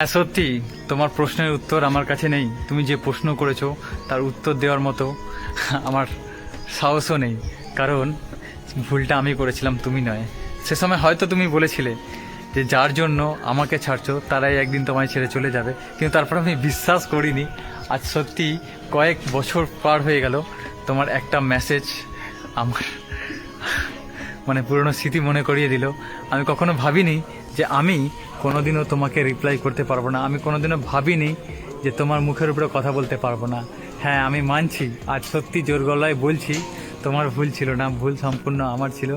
হ্যাঁ সত্যি, তোমার প্রশ্নের উত্তর আমার কাছে নেই। তুমি যে প্রশ্ন করেছ, তার উত্তর দেওয়ার মতো আমার সাহসও নেই। কারণ, ভুলটা আমি করেছিলাম, তুমি নয়। সে সময় হয়তো তুমি বলেছিলে যে, যার জন্য আমাকে ছাড়ছো, তারাই একদিন তোমায় ছেড়ে চলে যাবে। কিন্তু তারপর আমি বিশ্বাস করিনি। আজ সত্যি কয়েক বছর পার হয়ে গেল, তোমার একটা মেসেজ আমার মানে পুরনো স্মৃতি মনে করিয়ে দিল। আমি কখনো ভাবিনি যে আমি কোনোদিনও তোমাকে রিপ্লাই করতে পারব না। আমি কোনোদিনও ভাবিনি যে তোমার মুখের উপরে কথা বলতে পারব না। হ্যাঁ আমি মানছি, আজ সত্যি জোর গলায় বলছি, তোমার ভুল ছিল না, ভুল সম্পূর্ণ আমার ছিল।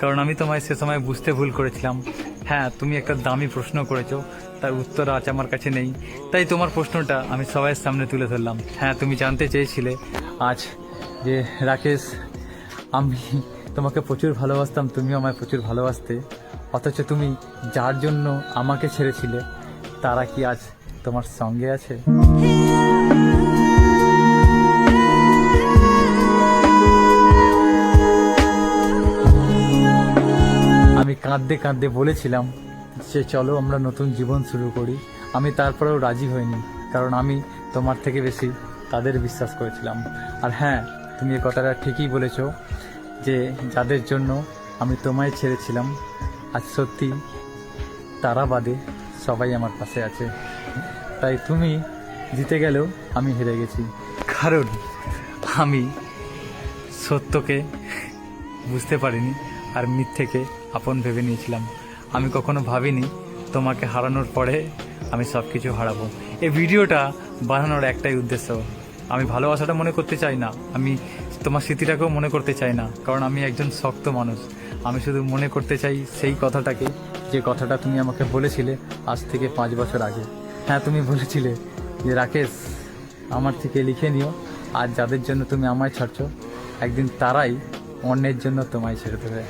কারণ আমি তোমায় সে সময় বুঝতে ভুল করেছিলাম। হ্যাঁ তুমি একটা দামি প্রশ্ন করেছ, তার উত্তর আজ আমার কাছে নেই। তাই তোমার প্রশ্নটা আমি সবাইয়ের সামনে তুলে ধরলাম। হ্যাঁ তুমি জানতে চেয়েছিলে আজ যে, রাকেশ, আমি তোমাকে প্রচুর ভালোবাসতাম, তুমিও আমায় প্রচুর ভালোবাসতে। অথচ তুমি যার জন্য আমাকে ছেড়েছিলে, তারা কি আজ তোমার সঙ্গে আছে? আমি কাঁদতে কাঁদতে বলেছিলাম যে চলো আমরা নতুন জীবন শুরু করি। আমি তারপরেও রাজি হইনি, কারণ আমি তোমার থেকে বেশি তাদের বিশ্বাস করেছিলাম। আর হ্যাঁ তুমি এ কথাটা ঠিকই বলেছ যে যাদের জন্য আমি তোমায় ছেড়েছিলাম আজ সত্যি তারা বাদে সবাই আমার পাশে আছে। তাই তুমি জিতে গেলেও আমি হেরে গেছি। কারণ আমি সত্যকে বুঝতে পারিনি আর মিথ্যেকে আপন ভেবে নিয়েছিলাম। আমি কখনো ভাবিনি তোমাকে হারানোর পরে আমি সব কিছু হারাবো। এই ভিডিওটা বানানোর একটাই উদ্দেশ্য। আমি ভালোবাসাটা মনে করতে চাই না। আমি তোমার স্মৃতিটাকেও মনে করতে চাই না, কারণ আমি একজন শক্ত মানুষ। আমি শুধু মনে করতে চাই সেই কথাটাকে, যে কথাটা তুমি আমাকে বলেছিলে আজ থেকে পাঁচ বছর আগে। হ্যাঁ তুমি বলেছিলে যে, রাকেশ, আমার থেকে লিখে নিও, আর যাদের জন্য তুমি আমায় ছাড়ছো, একদিন তারাই অন্যের জন্য তোমায় ছেড়ে দেবে।